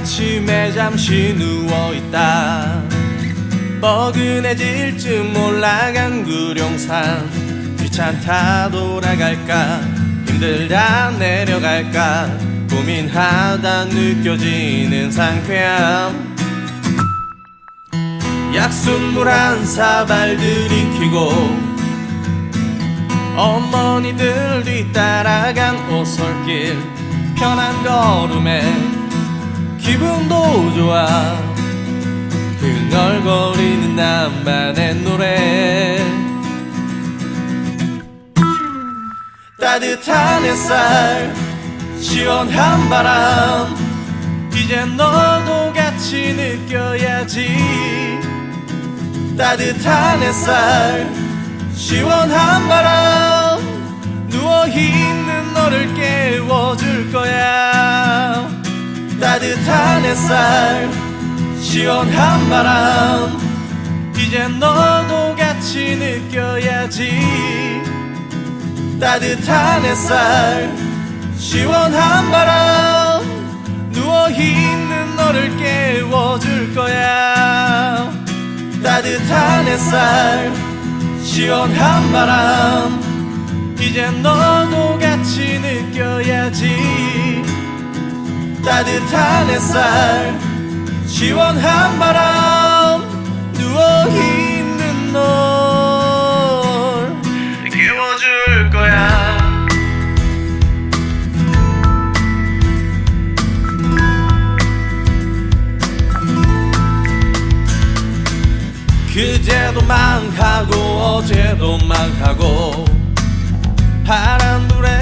아침에 잠시 누워있다. 뻐근해질 쯤 올라간 구룡산 귀찮다 돌아갈까? 힘들다 내려갈까? 고민하다 느껴지는 상쾌함. 약순물 한 사발 들이키고 어머니들 뒤따라간 오솔길 편한 걸음에 기분도 좋아. 흥얼거리는 나만의 노래. 따뜻한 햇살 시원한 바람. 이제 너도 같이 느껴야지. 따뜻한 햇살 시원한 따뜻한 햇살 시원한 바람. 이제 너도 같이 느껴야지. 따뜻한 햇살 시원한 바람. 누워있는 너를 깨워줄 거야. 따뜻한 햇살 시원한 바람. 이제 너 따뜻한 햇살 시원한 바람 누워있는 널. 깨워줄 거야. 그제도 망하고 어제도 망하고 바람불에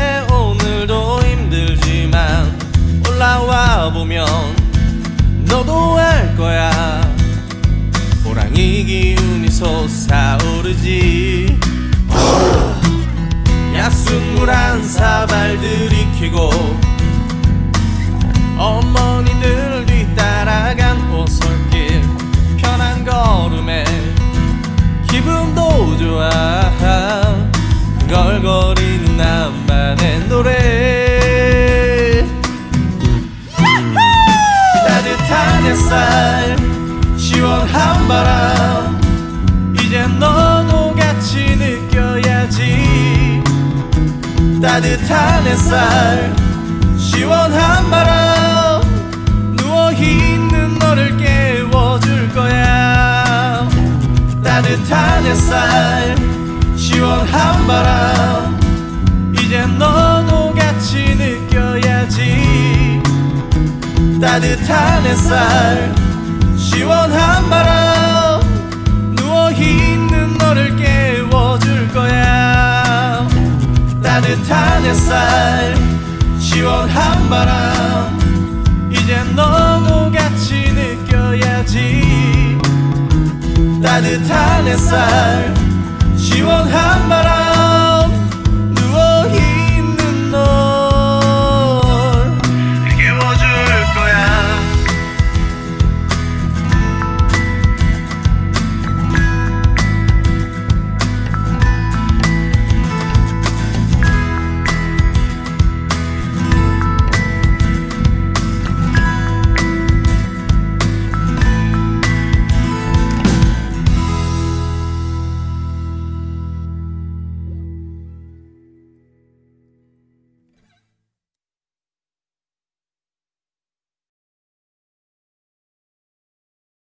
이 기운이 솟아오르지. 약순물 한 사발 들이키고 어머 따뜻한 햇살 시원한 바람 누워있는 너를 깨워줄 거야. 따뜻한 햇살 시원한 바람 이제 너도 같이 느껴야지. 따뜻한 햇살 시원한 바람 누워있는 따뜻한 햇살 시원한 바람. 이제 너도 같이 느껴야지. 따뜻한 햇살 시원한 바람